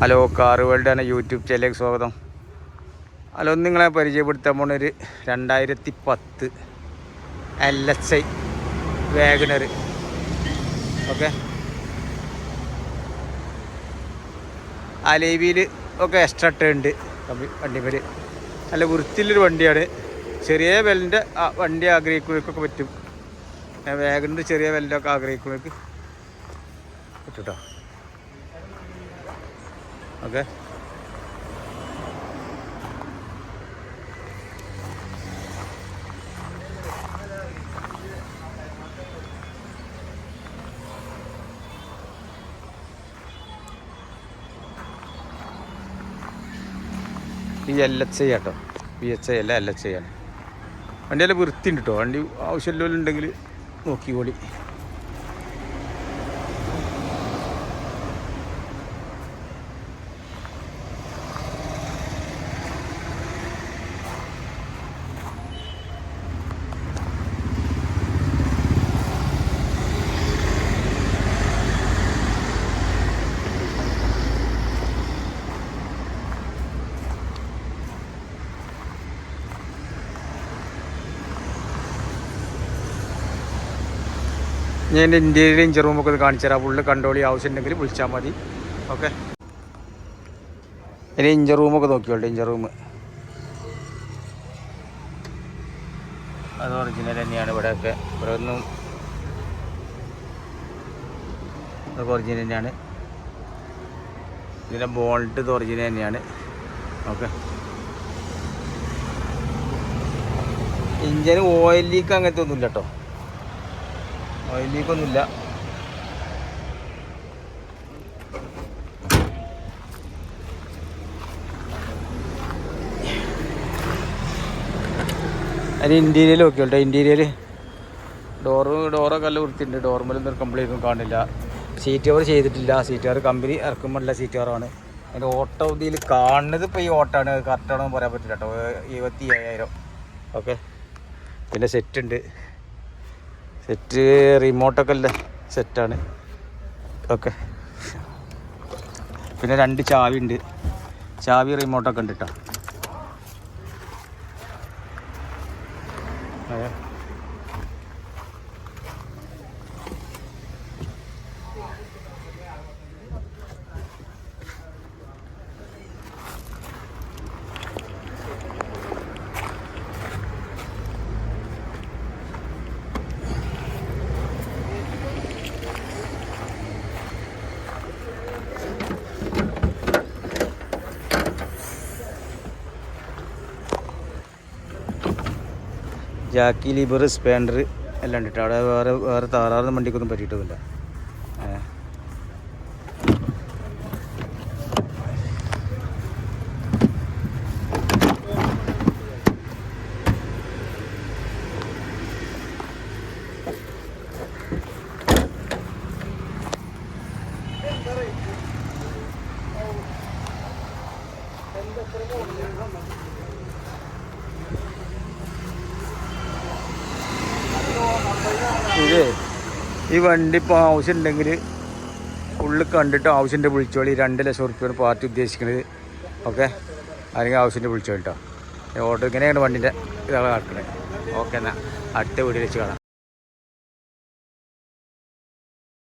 Hello car world എന്ന YouTube ചാനലിലേക്ക് സ്വാഗതം. ഹലോ നിങ്ങളെ പരിചയപ്പെടുത്താൻ പോണൊരു രണ്ടായിരത്തി പത്ത് L S I WagonR. Okay? അലേവിയിൽ ഒക്കെ എക്സ്ട്രാ ഉണ്ട്. വണ്ടിമേൽ നല്ല വൃത്തിയിലൊരു വണ്ടിയാണ്. ചെറിയ വിലന്റെ വണ്ടി ആഗ്രഹിക്കുന്നവർക്കൊക്കെ പറ്റും. വാഗണിന്റെ ചെറിയ വിലന്റെ ആഗ്രഹിക്കുന്നവർക്ക് ആഗ്രഹിക്കുമ്പോഴേക്ക് കേട്ടോ ഓക്കെ. ഈ L H I auto. B H I അല്ല എൽ എച്ച് ഐ ആണ്. വണ്ടി നല്ല വൃത്തിയുണ്ട് കേട്ടോ വണ്ടി ആവശ്യമില്ലുണ്ടെങ്കിൽ നോക്കിക്കോളി ഞാൻ എന്റെ ഇന്റീരിയർ ഇഞ്ചർ റൂമൊക്കെ ഒന്ന് കാണിച്ചു തരാം. ഉള്ളിൽ കണ്ടോളി ആവശ്യമുണ്ടെങ്കിൽ വിളിച്ചാൽ മതി. ഓക്കെ ഇനി ഇഞ്ചർ റൂമൊക്കെ നോക്കിയോട്ടെ ഇഞ്ചർ റൂം അത് ഒറിജിനൽ തന്നെയാണ് ഇവിടെയൊക്കെ. ഇവിടെ ഒന്നും അതൊക്കെ ഒറിജിനൽ തന്നെയാണ്. ഇതിന്റെ ബോൾട്ട് ഇത് ഒറിജിനൽ തന്നെയാണ്. ഓക്കെ ഇഞ്ചിന് ഓയിൽ ലീക്ക് അങ്ങനത്തെ ഒന്നുമില്ല കേട്ടോ ഓയിൽ അതിന് ഇന്റീരിയൽ നോക്കി കേട്ടോ. ഇന്റീരിയൽ ഡോറ് ഡോറൊക്കെ നല്ല വൃത്തിയുണ്ട്. ഡോർമലൊന്നും ഒരു കംപ്ലൈന്റ് ഒന്നും കാണില്ല. സീറ്റ് കവർ ചെയ്തിട്ടില്ല. സീറ്റ് കവർ കമ്പനി ഇറക്കുമ്പോഴുള്ള സീറ്റ് കവറാണ് അതിന്റെ ഓട്ടോ ഇതിൽ കാണുന്നത് ഇപ്പോൾ ഈ ഓട്ടാണ് കറക്റ്റാണെന്ന് പറയാൻ പറ്റില്ല കേട്ടോ. ഇരുപത്തി ഏഴായിരം ഓക്കെ പിന്നെ സെറ്റ് ഉണ്ട്. സെറ്റ് റിമോട്ടൊക്കെ അല്ലേ? സെറ്റാണ് ഓക്കെ പിന്നെ രണ്ട് ചാവി ഉണ്ട്. ചാവി റിമോട്ടൊക്കെ ഉണ്ട് കേട്ടോ ജാക്കി ലിബർ സ്പാൻഡർ എല്ലാം ഉണ്ട് അവിടെ വേറെ വേറെ താറാറുന്ന വണ്ടിക്കൊന്നും പറ്റിയിട്ടൊന്നുമില്ല ഏ. ഇത് ഈ വണ്ടി ഇപ്പോൾ ആവശ്യമുണ്ടെങ്കിൽ ഉള്ളിൽ കണ്ടിട്ട് ആവശ്യത്തിന്റെ വിളിച്ചോളി. രണ്ട് ലക്ഷം റുപ്യാണ് പാർട്ടി ഉദ്ദേശിക്കുന്നത് ഓക്കെ? അല്ലെങ്കിൽ ആവശ്യത്തിന്റെ വിളിച്ചോളി കേട്ടോ ഓട്ടോ ഇങ്ങനെയാണ് വണ്ടിന്റെ ഇതാണ് നടക്കുന്നത് ഓക്കെ എന്നാൽ അടുത്ത വീട്ടിൽ വെച്ച് കാണാം.